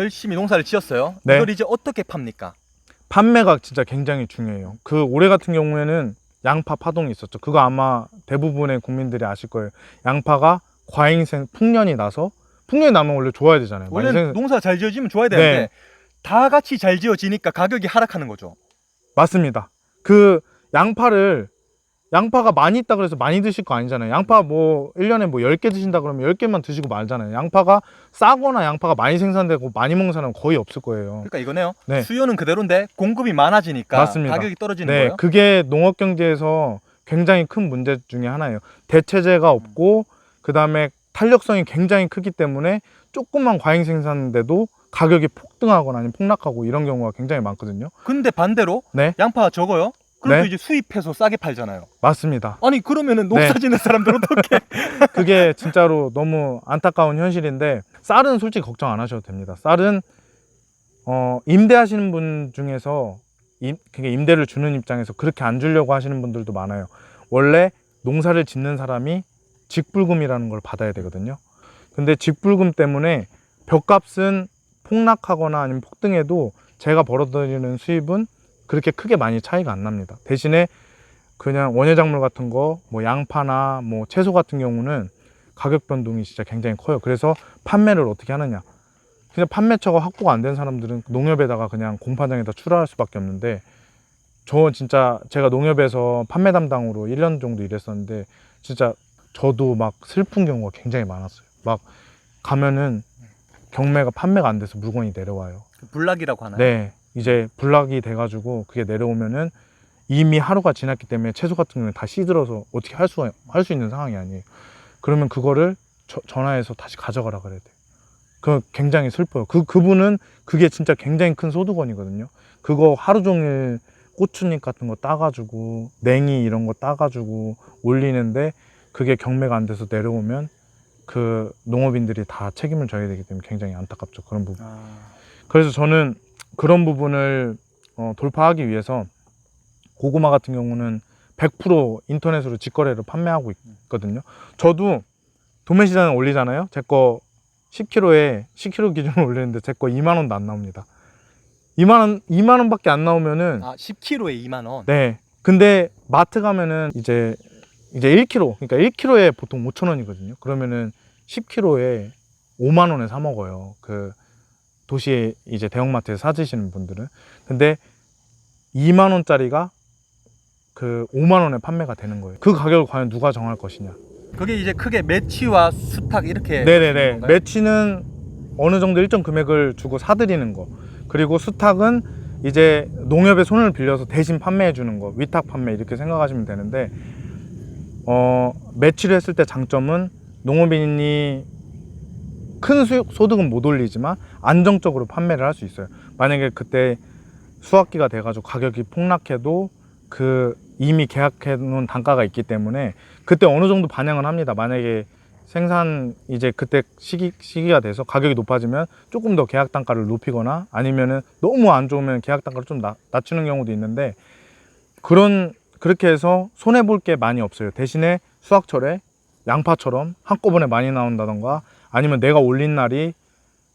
열심히 농사를 지었어요. 네. 이걸 이제 어떻게 팝니까? 판매가 진짜 굉장히 중요해요. 그 올해 같은 경우에는 양파 파동이 있었죠. 그거 아마 대부분의 국민들이 아실 거예요. 양파가 과잉생 풍년이 나서 풍년이 나면 원래 좋아야 되잖아요. 많이 원래 생- 농사 잘 지어지면 좋아야 되는데 네. 다 같이 잘 지어지니까 가격이 하락하는 거죠. 맞습니다. 그 양파를 양파가 많이 있다 그래서 많이 드실 거 아니잖아요. 양파 뭐 1년에 뭐 10개 드신다 그러면 10개만 드시고 말잖아요. 양파가 싸거나 양파가 많이 생산되고 많이 먹는 사람은 거의 없을 거예요. 그러니까 이거네요. 네. 수요는 그대로인데 공급이 많아지니까 맞습니다. 가격이 떨어지는 네, 거예요. 그게 농업 경제에서 굉장히 큰 문제 중에 하나예요. 대체제가 없고 그다음에 탄력성이 굉장히 크기 때문에 조금만 과잉 생산인데도 가격이 폭등하거나 아니면 폭락하고 이런 경우가 굉장히 많거든요. 근데 반대로 네. 양파가 적어요. 그래도 네. 이제 수입해서 싸게 팔잖아요. 맞습니다. 아니 그러면은 농사 네. 짓는 사람들 어떻게? 그게 진짜로 너무 안타까운 현실인데 쌀은 솔직히 걱정 안 하셔도 됩니다. 쌀은 어, 임대하시는 분 중에서 임, 그게 임대를 주는 입장에서 그렇게 안 주려고 하시는 분들도 많아요. 원래 농사를 짓는 사람이 직불금이라는 걸 받아야 되거든요. 근데 직불금 때문에 벽값은 폭락하거나 아니면 폭등해도 제가 벌어들이는 수입은 그렇게 크게 많이 차이가 안 납니다. 대신에 그냥 원예작물 같은 거, 뭐 양파나 뭐 채소 같은 경우는 가격 변동이 진짜 굉장히 커요. 그래서 판매를 어떻게 하느냐. 그냥 판매처가 확보가 안 된 사람들은 농협에다가 그냥 공판장에다 출하할 수밖에 없는데 저 진짜 제가 농협에서 판매 담당으로 1년 정도 일했었는데 진짜 저도 막 슬픈 경우가 굉장히 많았어요. 막 가면은 경매가 판매가 안 돼서 물건이 내려와요. 불락이라고 하나요? 네, 이제 불락이 돼가지고 그게 내려오면은 이미 하루가 지났기 때문에 채소 같은 경우는 다 시들어서 어떻게 할 수 할 수 있는 상황이 아니에요. 그러면 그거를 저- 전화해서 다시 가져가라 그래야 돼요. 그 굉장히 슬퍼요. 그 그분은 그게 진짜 굉장히 큰 소득원이거든요. 그거 하루 종일 고추잎 같은 거 따가지고 냉이 이런 거 따가지고 올리는데 그게 경매가 안 돼서 내려오면 그 농업인들이 다 책임을 져야 되기 때문에 굉장히 안타깝죠. 그런 부분. 아, 그래서 저는 그런 부분을 어, 돌파하기 위해서 고구마 같은 경우는 100% 인터넷으로 직거래로 판매하고 있거든요. 저도 도매 시장에 올리잖아요. 제 거 10kg에 10kg 기준으로 올리는데 제 거 2만 원도 안 나옵니다. 2만 원 2만 원밖에 안 나오면은 아 10kg에 2만 원. 네. 근데 마트 가면은 이제 이제 1kg 그러니까 1kg에 보통 5천 원이거든요. 그러면은 10kg에 5만 원에 사 먹어요. 그 도시에 이제 대형마트에 사 드시는 분들은. 근데 2만 원짜리가 그 5만 원에 판매가 되는 거예요. 그 가격을 과연 누가 정할 것이냐. 그게 이제 크게 매치와 수탁 이렇게 네네네. 매치는 어느 정도 일정 금액을 주고 사드리는 거. 그리고 수탁은 이제 농협의 손을 빌려서 대신 판매해 주는 거. 위탁 판매 이렇게 생각하시면 되는데 어, 매치를 했을 때 장점은 농업인이 큰 수익, 소득은 못 올리지만 안정적으로 판매를 할 수 있어요. 만약에 그때 수확기가 돼가지고 가격이 폭락해도 그 이미 계약해 놓은 단가가 있기 때문에 그때 어느 정도 반영을 합니다. 만약에 생산 이제 그때 시기 시기가 돼서 가격이 높아지면 조금 더 계약 단가를 높이거나 아니면은 너무 안 좋으면 계약 단가를 좀 낮, 낮추는 경우도 있는데 그런 그렇게 해서 손해 볼 게 많이 없어요. 대신에 수확철에 양파처럼 한꺼번에 많이 나온다던가 아니면 내가 올린 날이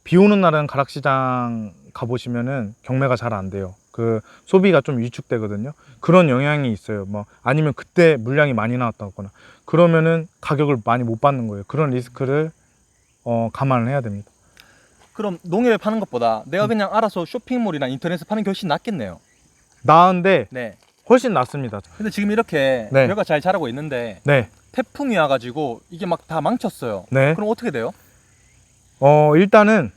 비 오는 날은 가락시장 가보시면은 경매가 잘 안 돼요. 그 소비가 좀 위축되거든요. 그런 영향이 있어요. 뭐 아니면 그때 물량이 많이 나왔다거나 그러면은 가격을 많이 못 받는 거예요. 그런 리스크를 어, 감안을 해야 됩니다. 그럼 농협에 파는 것보다 음. 내가 그냥 알아서 쇼핑몰이나 인터넷에 파는 게 훨씬 낫겠네요. 나은데 네. 훨씬 낫습니다. 근데 지금 이렇게 네. 벼가 잘 자라고 있는데 네, 태풍이 와가지고 이게 막 다 망쳤어요. 네. 그럼 어떻게 돼요? 어 일단은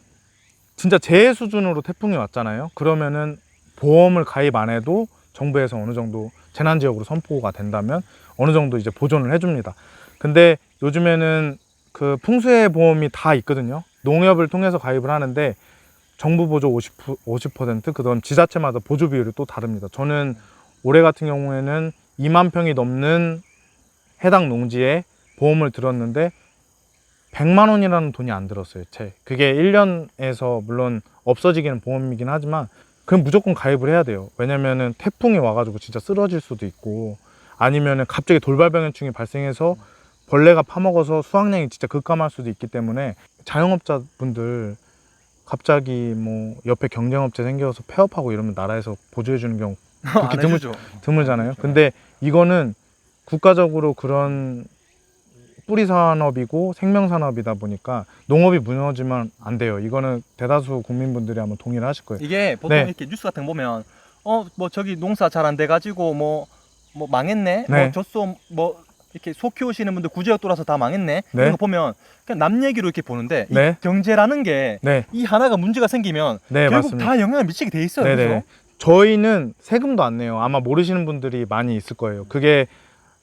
진짜 재해 수준으로 태풍이 왔잖아요. 그러면은 보험을 가입 안 해도 정부에서 어느 정도 재난 지역으로 선포가 된다면 어느 정도 이제 보존을 해줍니다. 근데 요즘에는 그 풍수해 보험이 다 있거든요. 농협을 통해서 가입을 하는데 정부 보조 50%, 50% 그건 지자체마다 보조 비율이 또 다릅니다. 저는 올해 같은 경우에는 2만 평이 넘는 해당 농지에 보험을 들었는데 100만 원이라는 돈이 안 들었어요. 채. 그게 1년에서 물론 없어지기는 보험이긴 하지만 그럼 무조건 가입을 해야 돼요. 왜냐면은 태풍이 와가지고 진짜 쓰러질 수도 있고 아니면은 갑자기 돌발병해충이 발생해서 벌레가 파먹어서 수확량이 진짜 급감할 수도 있기 때문에 자영업자분들 갑자기 뭐 옆에 경쟁업체 생겨서 폐업하고 이러면 나라에서 보조해 주는 경우 안 드물-. 드물잖아요. 그렇죠. 근데 이거는 국가적으로 그런 뿌리 산업이고 생명 산업이다 보니까 농업이 무너지면 안 돼요. 이거는 대다수 국민분들이 아마 동의를 하실 거예요. 이게 보통 네. 이렇게 뉴스 같은 거 보면 어 뭐 저기 농사 잘 안 돼 가지고 뭐 뭐 망했네. 네. 뭐 젖소 뭐 이렇게 소 키우시는 분들 구제역 돌아서 다 망했네. 네. 이런 거 보면 그냥 남 얘기로 이렇게 보는데 이 네. 경제라는 게이 네, 하나가 문제가 생기면 네 결국 맞습니다. 다 영향을 미치게 돼 있어요. 네네. 그죠? 저희는 세금도 안 내요. 아마 모르시는 분들이 많이 있을 거예요. 그게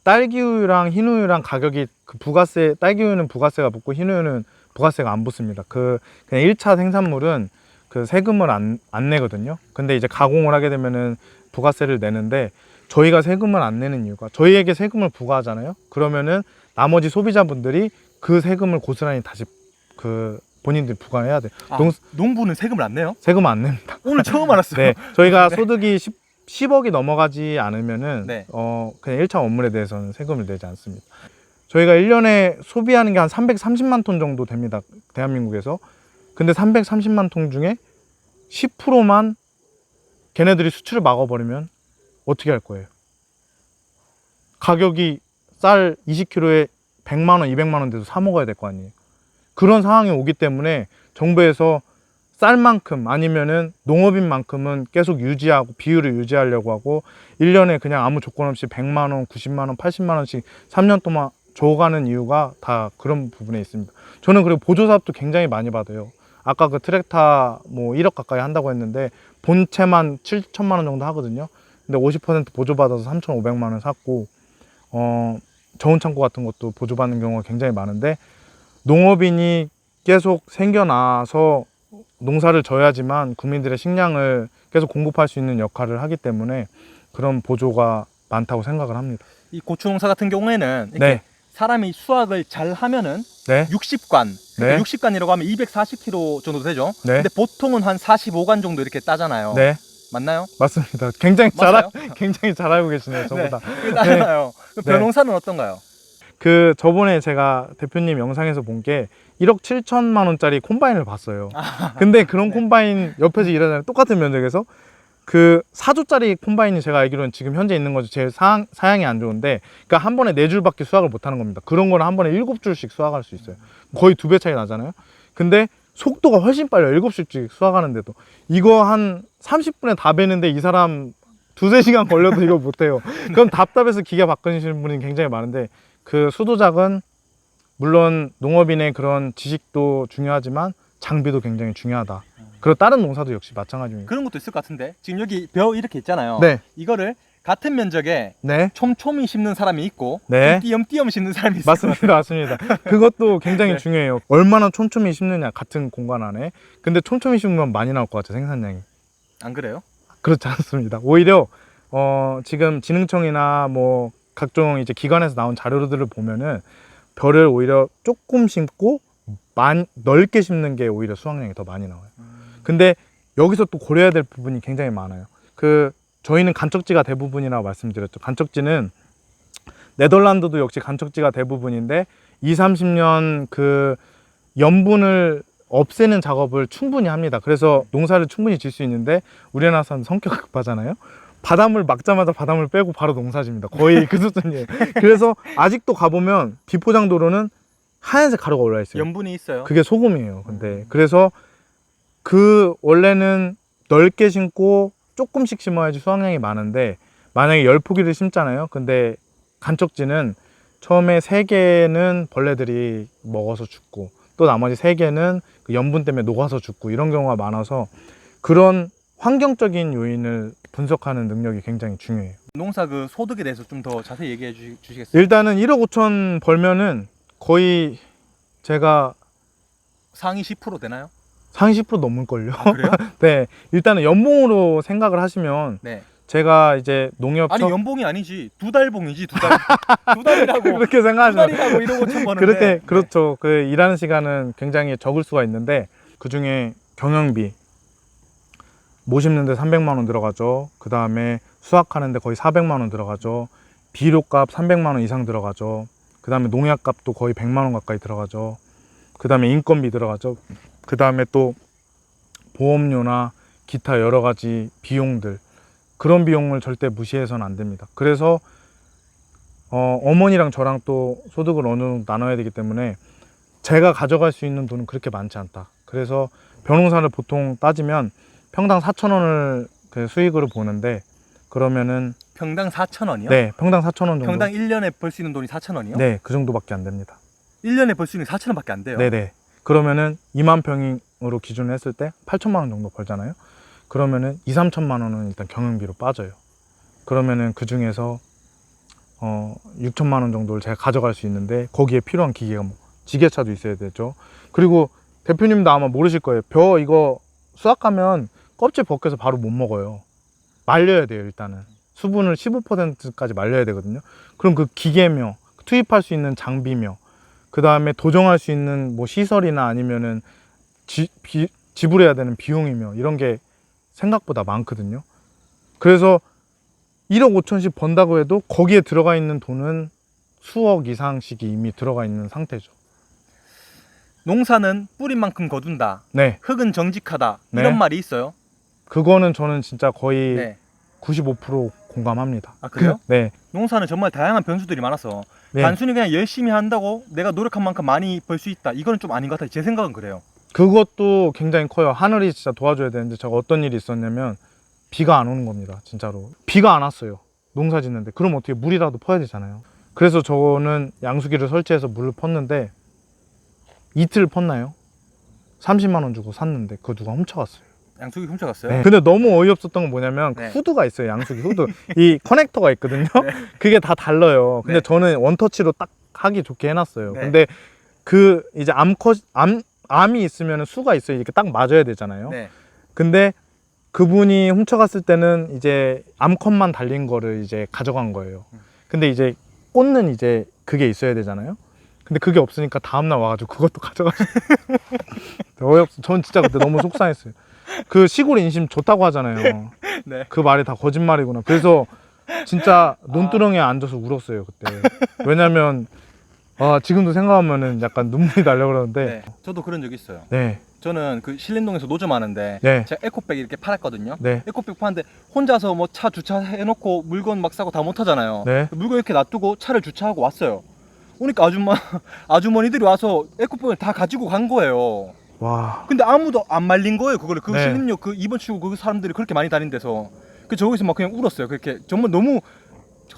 딸기우유랑 흰우유랑 가격이 그 부가세, 딸기우유는 부가세가 붙고 흰우유는 부가세가 안 붙습니다. 그 그냥 1차 생산물은 그 세금을 안, 안 내거든요. 근데 이제 가공을 하게 되면은 부가세를 내는데 저희가 세금을 안 내는 이유가 저희에게 세금을 부과하잖아요. 그러면은 나머지 소비자분들이 그 세금을 고스란히 다시 그 본인들이 부과해야 돼 요. 아, 농- 농부는 세금을 안 내요? 세금 안 냅니다. 오늘 처음 알았어요. 네, 저희가 네. 소득이 10, 10억이 넘어가지 않으면은 네. 어 그냥 1차 업물에 대해서는 세금을 내지 않습니다. 저희가 1년에 소비하는 게 한 330만 톤 정도 됩니다. 대한민국에서. 근데 330만 톤 중에 10%만 걔네들이 수출을 막아버리면 어떻게 할 거예요? 가격이 쌀 20kg에 100만 원, 200만 원 돼도 사 먹어야 될 거 아니에요. 그런 상황이 오기 때문에 정부에서 쌀만큼 아니면은 농업인 만큼은 계속 유지하고 비율을 유지하려고 하고 1년에 그냥 아무 조건 없이 100만 원, 90만 원, 80만 원씩 3년 동안 줘가는 이유가 다 그런 부분에 있습니다. 저는 그리고 보조 사업도 굉장히 많이 받아요. 아까 그 트랙타 뭐 1억 가까이 한다고 했는데 본체만 7천만 원 정도 하거든요. 근데 50% 보조 받아서 3,500만 원 샀고 어 저온 창고 같은 것도 보조 받는 경우가 굉장히 많은데 농업인이 계속 생겨나서 농사를 져야지만 국민들의 식량을 계속 공급할 수 있는 역할을 하기 때문에 그런 보조가 많다고 생각을 합니다. 이 고추 농사 같은 경우에는 이렇게 네, 사람이 수확을 잘 하면은 네, 60관, 네. 60관이라고 하면 240kg 정도 되죠. 네, 근데 보통은 한 45관 정도 이렇게 따잖아요. 네, 맞나요? 맞습니다. 굉장히 잘, 굉장히 잘 알고 계시네요, 저보다. 그게 따잖아요. 그 네. 벼농사는 어떤가요? 그 저번에 제가 대표님 영상에서 본 게 1억 7천만 원짜리 콤바인을 봤어요. 근데 그런 네. 콤바인 옆에서 일하는 똑같은 면적에서 그 4조짜리 콤바인이 제가 알기로는 지금 현재 있는 거죠. 제일 사, 사양이 안 좋은데 그러니까 한 번에 네 줄밖에 수확을 못 하는 겁니다. 그런 거는 한 번에 일곱 줄씩 수확할 수 있어요. 거의 두 배 차이 나잖아요. 근데 속도가 훨씬 빨라요. 일곱 줄씩 수확하는데도 이거 한 30분에 다 베는데 이 사람 두세 시간 걸려도 이거 못 해요. 그럼 답답해서 기계 바꾸시는 분이 굉장히 많은데 그 수도작은 물론 농업인의 그런 지식도 중요하지만 장비도 굉장히 중요하다. 그리고 다른 농사도 역시 마찬가지입니다. 그런 것도 있을 것 같은데 지금 여기 벼 이렇게 있잖아요. 네, 이거를 같은 면적에 네, 촘촘히 심는 사람이 있고 네. 띄엄띄엄 심는 사람이 있을 맞습니다, 맞습니다. 그것도 굉장히 네. 중요해요. 얼마나 촘촘히 심느냐 같은 공간 안에. 근데 촘촘히 심으면 많이 나올 것 같아요 생산량이. 안 그래요? 그렇지 않습니다. 오히려 어, 지금 진흥청이나 뭐 각종 이제 기관에서 나온 자료들을 보면은 벼를 오히려 조금 심고 많, 넓게 심는 게 오히려 수확량이 더 많이 나와요. 근데 여기서 또 고려해야 될 부분이 굉장히 많아요. 그 저희는 간척지가 대부분이라고 말씀드렸죠. 간척지는 네덜란드도 역시 간척지가 대부분인데 2, 30년 그 염분을 없애는 작업을 충분히 합니다. 그래서 농사를 충분히 질 수 있는데 우리나라 사람 성격 급하잖아요. 바닷물 막자마자 바닷물 빼고 바로 농사집니다. 거의 그 수준이에요. 그래서 아직도 가보면 비포장도로는 하얀색 가루가 올라 있어요. 염분이 있어요. 그게 소금이에요. 근데 그래서 그 원래는 넓게 심고 조금씩 심어야지 수확량이 많은데 만약에 열 포기를 심잖아요. 근데 간척지는 처음에 세 개는 벌레들이 먹어서 죽고 또 나머지 세 개는 그 염분 때문에 녹아서 죽고 이런 경우가 많아서 그런 환경적인 요인을 분석하는 능력이 굉장히 중요해요. 농사 그 소득에 대해서 좀 더 자세히 얘기해 주, 주시겠어요? 일단은 1억 5천 벌면은 거의 제가 상위 10% 되나요? 상위 10% 넘을걸요. 아, 그래요? 네, 일단은 연봉으로 생각을 하시면 네. 제가 이제 농협 아니 처- 연봉이 아니지 두 달봉이지 두 달. 두 달이라고. 그렇게 두 생각하시면 달이라고 이러고 네. 천 버는데. 그렇게 그렇죠. 그 일하는 시간은 굉장히 적을 수가 있는데 그 중에 경영비 모 심는데 300만 원 들어가죠. 그 다음에 수확하는데 거의 400만 원 들어가죠. 비료값 300만 원 이상 들어가죠. 그 다음에 농약값도 거의 100만 원 가까이 들어가죠. 그 다음에 인건비 들어가죠. 그 다음에 또 보험료나 기타 여러 가지 비용들 그런 비용을 절대 무시해서는 안 됩니다. 그래서 어, 어머니랑 저랑 또 소득을 어느 정도 나눠야 되기 때문에 제가 가져갈 수 있는 돈은 그렇게 많지 않다. 그래서 변호사를 보통 따지면 평당 4천 원을 그 수익으로 보는데 그러면은 평당 4천 원이요? 네 평당 4천 원 정도. 평당 1년에 벌 수 있는 돈이 4천 원이요? 네, 그 정도밖에 안 됩니다. 1년에 벌 수 있는 게 4천 원밖에 안 돼요. 네 네. 그러면은 2만 평으로 기준을 했을 때 8천만 원 정도 벌잖아요. 그러면은 2, 3천만 원은 일단 경영비로 빠져요. 그러면은 그 중에서 어 6천만 원 정도를 제가 가져갈 수 있는데 거기에 필요한 기계가 뭐 지게차도 있어야 되죠. 그리고 대표님도 아마 모르실 거예요. 벼 이거 수확 가면 껍질 벗겨서 바로 못 먹어요. 말려야 돼요, 일단은. 수분을 15%까지 말려야 되거든요. 그럼 그 기계며 투입할 수 있는 장비며 그 다음에 도정할 수 있는 뭐 시설이나 아니면은 지, 비, 지불해야 되는 비용이며 이런 게 생각보다 많거든요. 그래서 1억 5천씩 번다고 해도 거기에 들어가 있는 돈은 수억 이상씩이 이미 들어가 있는 상태죠. 농사는 뿌린 만큼 거둔다. 네. 흙은 정직하다. 네. 이런 말이 있어요. 그거는 저는 진짜 거의 네. 95% 공감합니다. 아, 그래요? 네. 농사는 정말 다양한 변수들이 많아서 네. 단순히 그냥 열심히 한다고 내가 노력한 만큼 많이 벌 수 있다. 이거는 좀 아닌 것 같아요. 제 생각은 그래요. 그것도 굉장히 커요. 하늘이 진짜 도와줘야 되는데 제가 어떤 일이 있었냐면 비가 안 오는 겁니다. 진짜로. 비가 안 왔어요. 농사 짓는데. 그럼 어떻게 물이라도 퍼야 되잖아요. 그래서 저는 양수기를 설치해서 물을 펐는데 이틀 펐나요? 30만 원 주고 샀는데 그거 누가 훔쳐갔어요. 양쪽이 훔쳐갔어요. 네. 근데 너무 어이없었던 건 뭐냐면 그 네. 후드가 있어요. 양수기 후드. 이 커넥터가 있거든요. 그게 다 달라요. 근데 네. 저는 원터치로 딱 하기 좋게 해놨어요. 네. 근데 그 이제 암컷 암 암이 있으면 수가 있어요. 이렇게 딱 맞아야 되잖아요. 네. 근데 그분이 훔쳐갔을 때는 이제 암컷만 달린 거를 이제 가져간 거예요. 근데 이제 꽂는 이제 그게 있어야 되잖아요. 근데 그게 없으니까 다음날 와가지고 그것도 가져가서 어이없어. 전 진짜 그때 너무 속상했어요. 그 시골 인심 좋다고 하잖아요. 네. 그 말이 다 거짓말이구나. 그래서 진짜 논두렁에 앉아서 울었어요 그때. 왜냐면 아 지금도 생각하면은 약간 눈물이 나려 그러는데 네. 저도 그런 적 있어요. 네, 저는 그 신림동에서 노점 하는데 네, 제가 에코백 이렇게 팔았거든요. 네, 에코백 파는데 혼자서 뭐 차 주차해놓고 물건 막 싸고 다 못하잖아요. 네. 물건 이렇게 놔두고 차를 주차하고 왔어요. 오니까 아줌마 아주머니들이 와서 에코백을 다 가지고 간 거예요. 와, 근데 아무도 안 말린 거예요. 그거를 그 네. 신림역 그 2번 출구 그 사람들이 그렇게 많이 다닌 데서 그 저기서 막 그냥 울었어요. 그렇게 정말 너무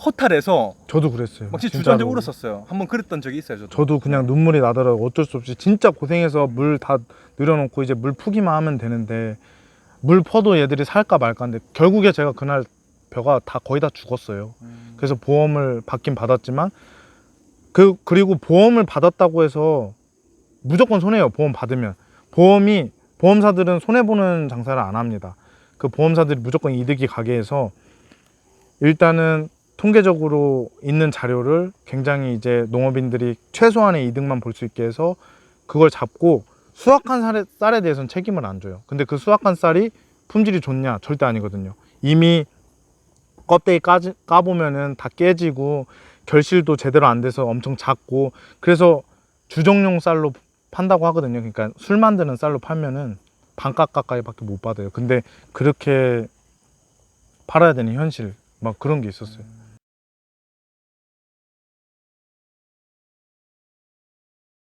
허탈해서 저도 그랬어요. 막 진짜. 주저앉아 울었었어요. 한번 그랬던 적이 있어요. 저도. 저도 그냥 눈물이 나더라고. 어쩔 수 없이 진짜 고생해서 물 다 늘여놓고 이제 물 푸기만 하면 되는데 물 퍼도 얘들이 살까 말까인데 결국에 제가 그날 벼가 다 거의 다 죽었어요. 음. 그래서 보험을 받긴 받았지만 그 그리고 보험을 받았다고 해서 무조건 손해요. 보험 받으면 보험이 보험사들은 손해 보는 장사를 안 합니다. 그 보험사들이 무조건 이득이 가게 해서 일단은 통계적으로 있는 자료를 굉장히 이제 농업인들이 최소한의 이득만 볼 수 있게 해서 그걸 잡고 수확한 쌀에, 쌀에 대해서는 책임을 안 져요. 근데 그 수확한 쌀이 품질이 좋냐? 절대 아니거든요. 이미 껍데기 까지, 까보면은 다 깨지고 결실도 제대로 안 돼서 엄청 작고 그래서 주정용 쌀로 판다고 하거든요. 그러니까 술 만드는 쌀로 팔면은 반값 가까이밖에 못 받아요. 근데 그렇게 팔아야 되는 현실 막 그런 게 있었어요.